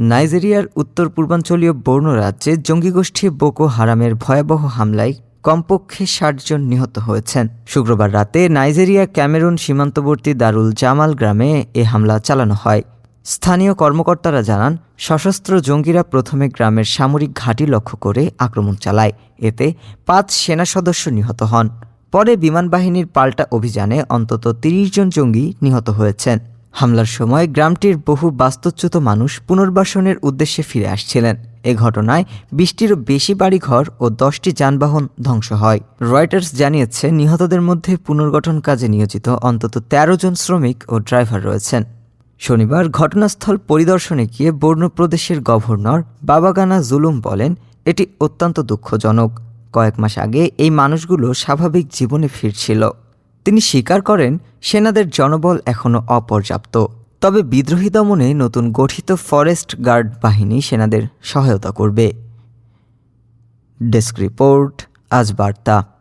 নাইজেরিয়ার উত্তর পূর্বাঞ্চলীয় বর্ণ রাজ্যে জঙ্গি গোষ্ঠী বোকো হারামের ভয়াবহ হামলায় কমপক্ষে ষাটজন নিহত হয়েছেন। শুক্রবার রাতে নাইজেরিয়া ক্যামেরুন সীমান্তবর্তী দারুল জামাল গ্রামে এ হামলা চালানো হয়। স্থানীয় কর্মকর্তারা জানান, সশস্ত্র জঙ্গিরা প্রথমে গ্রামের সামরিক ঘাঁটি লক্ষ্য করে আক্রমণ চালায়। এতে পাঁচ সেনা সদস্য নিহত হন। পরে বিমান বাহিনীর পাল্টা অভিযানে অন্তত তিরিশ জন জঙ্গি নিহত হয়েছেন। হামলার সময় গ্রামটির বহু বাস্তুচ্যুত মানুষ পুনর্বাসনের উদ্দেশ্যে ফিরে আসছিলেন। এ ঘটনায় বিশটিরও বেশি বাড়িঘর ও দশটি যানবাহন ধ্বংস হয়। রয়টার্স জানিয়েছে, নিহতদের মধ্যে পুনর্গঠন কাজে নিয়োজিত অন্তত ১৩ জন শ্রমিক ও ড্রাইভার রয়েছেন। শনিবার ঘটনাস্থল পরিদর্শনে গিয়ে বর্ণ প্রদেশের গভর্নর বাবাগানা জুলুম বলেন, এটি অত্যন্ত দুঃখজনক। কয়েক মাস আগে এই মানুষগুলো স্বাভাবিক জীবনে ফিরছিল। তিনি স্বীকার করেন, সেনাদের জনবল এখনও অপর্যাপ্ত। তবে বিদ্রোহী দমনে নতুন গঠিত ফরেস্ট গার্ড বাহিনী সেনাদের সহায়তা করবে। ডেস্ক রিপোর্ট, আজ বার্তা।